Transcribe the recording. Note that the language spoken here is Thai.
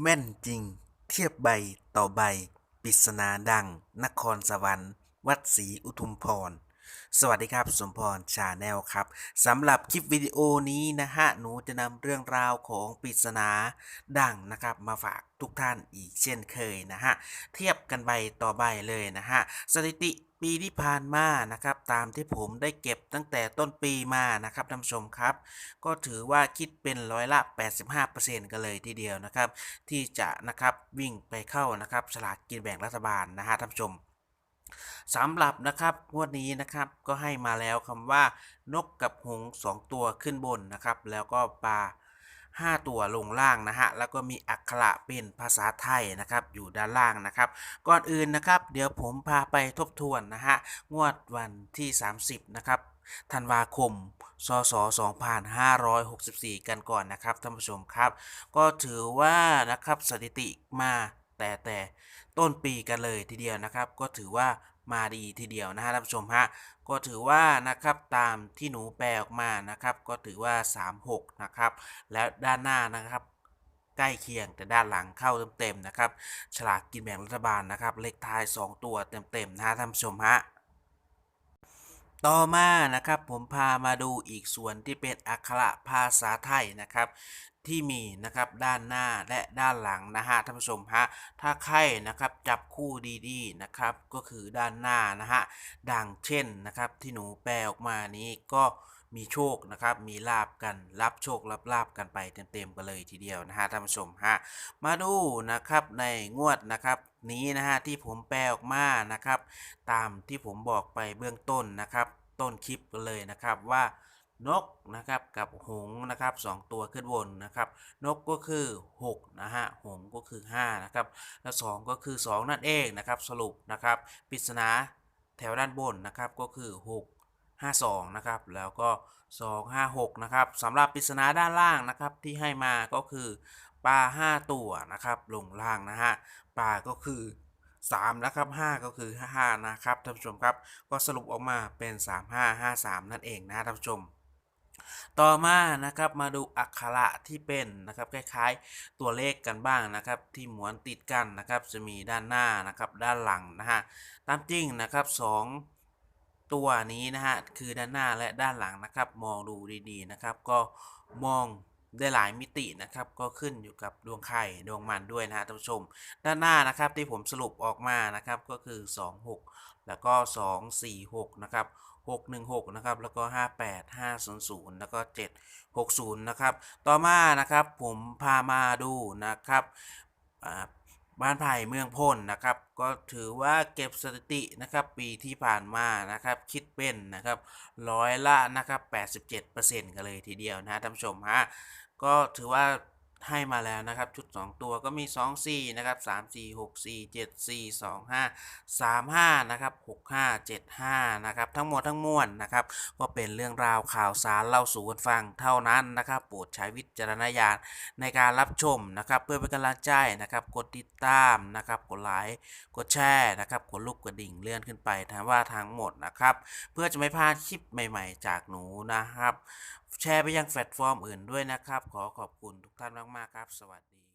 แม่นจริง เทียบใบต่อใบปริศนาดัง นครสวรรค์ วัดศรีอุทุมพร สวัสดีครับสมพรชาแนลครับสำหรับคลิปวิดีโอนี้นะฮะ หนูจะนำเรื่องราวของปริศนาดังนะครับ มาฝากทุกท่านอีกเช่นเคยนะฮะ เทียบกันใบต่อใบเลยนะฮะ สถิติ ปีที่ผ่านมานะครับตามที่ผมได้เก็บตั้งแต่ต้นปีมานะครับท่านผู้ชมครับ ก็ถือว่าคิดเป็นร้อยละ 85%กันเลยทีเดียวนะครับ ที่จะนะครับวิ่งไปเข้านะครับฉลากกินแบ่งรัฐบาลนะฮะท่านผู้ชมสำหรับนะครับงวดนี้นะครับก็ให้มาแล้วคำว่านกกับหงส์สองตัวขึ้นบนนะครับ แล้วก็ปลา ห้าตัวลงล่างนะฮะแล้วก็มีอักขระเป็นภาษาไทยนะครับอยู่ด้านล่างนะครับ ก่อนอื่นนะครับ เดี๋ยวผมพาไปทบทวนนะฮะงวดวันที่ 30 นะครับธันวาคม สศ 2564 กันก่อนนะครับท่านผู้ชมครับ ก็ถือว่านะครับสถิติมาแต่แต่ต้นปีกันเลยทีเดียวนะครับ ก็ถือว่า มาดีทีเดียวนะฮะท่านผู้ชมฮะก็ถือว่านะครับตามที่หนูแปลออกมานะครับ ก็ถือว่า 36 นะครับ แล้วด้านหน้านะครับใกล้เคียงแต่ด้านหลังเข้าเต็มๆนะครับ ฉลากกินแบ่งรัฐบาลนะครับ เลขท้าย 2 ตัวเต็มๆนะฮะท่านผู้ชมฮะต่อมานะครับผมพามาดูอีกส่วนที่เป็นอักขระภาษาไทยนะครับ ที่มีนะครับด้านหน้าและด้านหลังนะฮะท่านผู้ชมฮะถ้าใครนะครับจับคู่ดีๆนะครับก็คือด้านหน้านะฮะดังเช่นนะครับที่หนูแปลออกมานี้ก็มีโชคนะครับ มีลาบกัน รับโชครับลาบกันไปเต็มๆกันเลยทีเดียวนะฮะท่านผู้ชมฮะ มาดูนะครับในงวดนะครับนี้นะฮะที่ผมแปลออกมานะครับ ตามที่ผมบอกไปเบื้องต้นนะครับ ต้นคลิปกันเลยนะครับว่า นกนะครับกับหงส์นะครับสองตัวขึ้นบนนะครับ นกก็คือ 6 นะฮะ หงส์ก็คือ 5 นะครับ แล้ว2ก็คือ 2 นั่นเองนะครับ สรุปนะครับปริศนาแถวด้านบนนะครับก็คือ 6 52 นะครับ แล้วก็ 2 5 6 นะครับสำหรับปริศนาด้านล่างนะครับที่ให้มาก็คือปลา 5 ตัวนะครับลงล่างนะฮะปลาก็คือ3นะครับ5ก็คือ 5 นะครับท่านผู้ชมครับ ก็สรุปออกมาเป็น 3 5 5 3 นั่นเองนะท่านผู้ชม ต่อมานะครับมาดูอักขระที่เป็นนะครับคล้ายๆตัวเลขกันบ้างนะครับ ที่หมวนติดกันนะครับ จะมีด้านหน้านะครับ ด้านหลังนะฮะตามจริงนะครับสองตัวนี้นะฮะคือด้านหน้าและด้านหลังนะครับ มองดูดีๆนะครับ ก็มอง ได้หลายมิตินะครับก็ขึ้นอยู่กับดวงไข่ดวงมันด้วยนะฮะท่านผู้ชม ด้านหน้านะครับที่ผมสรุปออกมานะครับก็คือ 26 แล้วก็ 246 นะครับ616 นะครับ แล้วก็ 58 500 แล้วก็ 760 นะครับ ต่อมานะครับผมพามาดูนะครับบ้านไผ่เมืองพลนะครับ ก็ถือว่าเก็บสถิตินะครับปีที่ผ่านมานะครับคิดเป็นนะครับร้อยละนะครับ 87%กันเลยทีเดียวนะฮะท่านผู้ชมฮะ ก็ถือว่าให้มาแล้วนะครับ ชุด 2 ตัวก็มี 2 4 นะครับ 3 4 6 4 7 4 2 5 3 5 นะครับ 6 5 7 5 นะครับ ทั้งหมดทั้งมวลนะครับ ก็เป็นเรื่องราวข่าวสารเล่าสู่กันฟังเท่านั้นนะครับ โปรดใช้วิจารณญาณในการรับชมนะครับ เพื่อเป็นกำลังใจนะครับ กดติดตามนะครับ กดไลค์ กดแชร์นะครับ กดรูปกระดิ่งเลื่อนขึ้นไปถามว่าทั้งหมดนะครับ เพื่อจะไม่พลาดคลิปใหม่ ๆ จากหนูนะครับ แชร์ไปยังแพลตฟอร์มอื่นด้วยนะครับ ขอขอบคุณทุกท่านมาก ๆ ครับ สวัสดี